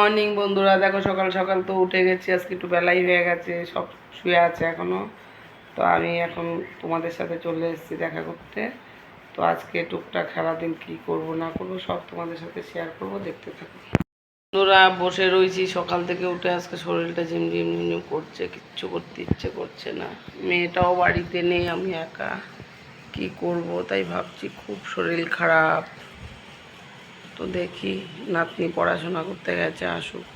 Morning বন্ধুরা। দেখো, সকাল সকাল তো উঠে গেছি। আজকে একটু বেলাই হয়ে গেছে, সব শুয়ে আছে এখনও। তো আমি এখন তোমাদের সাথে চলে এসেছি দেখা করতে। তো আজকে টুকটাক সারাদিন কি করব, না করব, সব তোমাদের সাথে শেয়ার করব, দেখতে থাকো। বন্ধুরা, বসে রয়েছি। সকাল থেকে উঠে আজকে শরীরটা ঝিমঝিম ঝিমঝিম করছে, কিচ্ছু করতে ইচ্ছে করছে না। মেয়েটাও বাড়িতে নেই, আমি একা। কি করব, তাই ভাবছি, খুব শরীর খারাপ। তো দেখি নাতনি পড়াশোনা করতে গেছে, আসুক।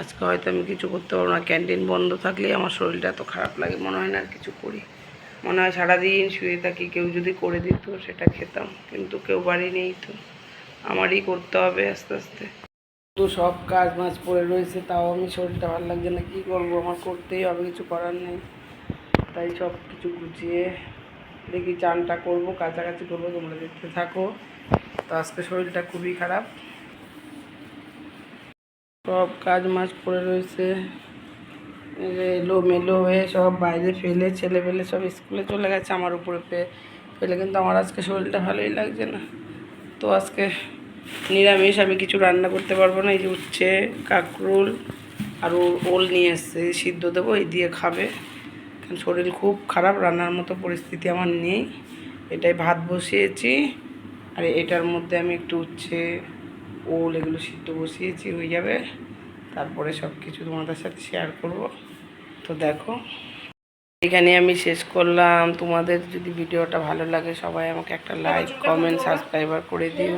আজকে হয়তো আমি কিছু করতে পারব না, ক্যান্টিন বন্ধ থাকলেই আমার শরীরটা এত খারাপ লাগে, মনে হয় না আর কিছু করি। মনে হয় সারাদিন শুয়ে থাকি, কেউ যদি করে দিত সেটা খেতাম, কিন্তু কেউ বাড়ি নেই তো, আমারই করতে হবে আস্তে আস্তে। তো সব কাজ মাছ পড়ে রয়েছে, তাও আমি শরীরটা ভালো লাগছে না, কী করব? আমার করতেই হবে, কিছু করার নেই। তাই সব কিছু গুছিয়ে দেখি চানটা করব, কাছাকাছি করব, তোমরা দেখতে থাকো। তো আজকে শরীরটা খুবই খারাপ। সব কাজ মাছ পড়ে রয়েছে। এলো মেলো হয়ে সব বাইরে ফেলে ছেলে ফেলে সব স্কুলে চলে গেছে আমার উপরে পে। ফেলে কিন্তু আমার আজকে শরীরটা ভালোই লাগছে না। তো আজকে নিরামিষ আমি কিছু রান্না করতে পারব না। এই যে উচ্ছে, কাকরুল আর ওল নিয়ে এসছে। সিদ্ধ দেবো, এই দিয়ে খাবে। কারণ শরীর খুব খারাপ, রান্নার মতো পরিস্থিতি আমার নেই। এটাই ভাত বসিয়েছি। আর এটার মধ্যে আমি একটু উচ্ছে ওল এগুলো সিদ্ধ বসিয়েছি হয়ে যাবে। তারপরে সব কিছু তোমাদের সাথে শেয়ার করব। তো দেখো এখানে আমি শেষ করলাম। তোমাদের যদি ভিডিওটা ভালো লাগে সবাই আমাকে একটা লাইক কমেন্ট সাবস্ক্রাইবার করে দিও।